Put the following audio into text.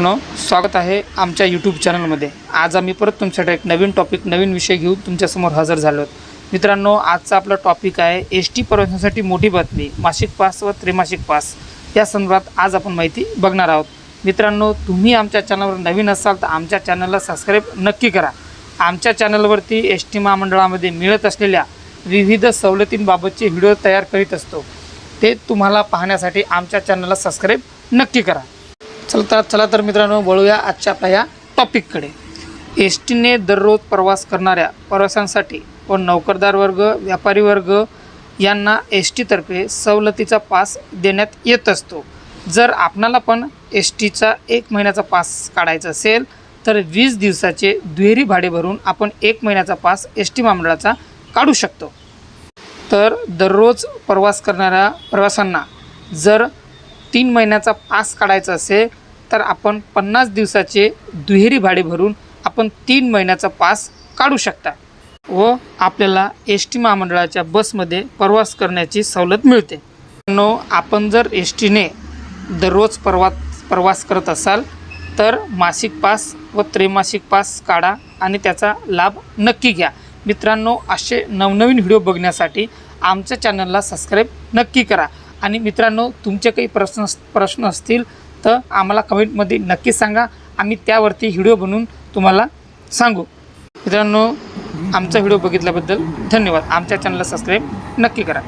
मित्रांनो स्वागत आहे आमच्या यूट्यूब चॅनलमध्ये आज आम्ही परत तुमच्यासाठी एक नवीन टॉपिक नवीन विषय घेऊन तुमच्यासमोर हजर झालो आहोत. मित्रांनो आजचा आपला टॉपिक आहे एस टी प्रवाशांसाठी मोठी बातमी मासिक पास व त्रिमासिक पास या संदर्भात आज आपण माहिती बघणार आहोत. मित्रांनो तुम्ही आमच्या चॅनलवर नवीन असाल तर आमच्या चॅनलला सबस्क्राईब नक्की करा. आमच्या चॅनलवरती एस टी महामंडळामध्ये मिळत असलेल्या विविध सवलतींबाबतचे व्हिडिओ तयार करीत असतो. ते तुम्हाला पाहण्यासाठी आमच्या चॅनलला सबस्क्राईब नक्की करा. चला तर चला तर मित्रांनो वळूया आजच्या आपल्या या टॉपिककडे एस टीने दररोज प्रवास करणाऱ्या प्रवाशांसाठी व नोकरदार वर्ग व्यापारी वर्ग यांना एस टीतर्फे सवलतीचा पास देण्यात येत असतो. जर आपणाला पण एस टीचा एक महिन्याचा पास काढायचा असेल तर वीस दिवसाचे दुहेरी भाडे भरून आपण एक महिन्याचा पास एस टी महामंडळाचा काढू शकतो. तर दररोज प्रवास करणाऱ्या प्रवाशांना जर तीन महिन्याचा पास काढायचा असेल तर आपण पन्नास दिवसाचे दुहेरी भाडे भरून आपण तीन महिन्याचा पास काढू शकता व आपल्याला एस टी महामंडळाच्या बसमध्ये प्रवास करण्याची सवलत मिळते. नो आपण जर एस टीने दररोज प्रवास प्रवास करत असाल तर मासिक पास व त्रैमासिक पास काढा आणि त्याचा लाभ नक्की घ्या. मित्रांनो असे नवनवीन व्हिडिओ बघण्यासाठी आमच्या चॅनलला सबस्क्राईब नक्की करा. आणि मित्रांनो तुमचे काही प्रश्न प्रश्न असतील तर आम्हाला कमेंटमध्ये नक्की सांगा. आम्ही त्यावरती व्हिडिओ बनवून तुम्हाला सांगू. मित्रांनो आमचा व्हिडिओ बघितल्याबद्दल धन्यवाद. आमच्या चॅनलला सबस्क्राईब नक्की करा.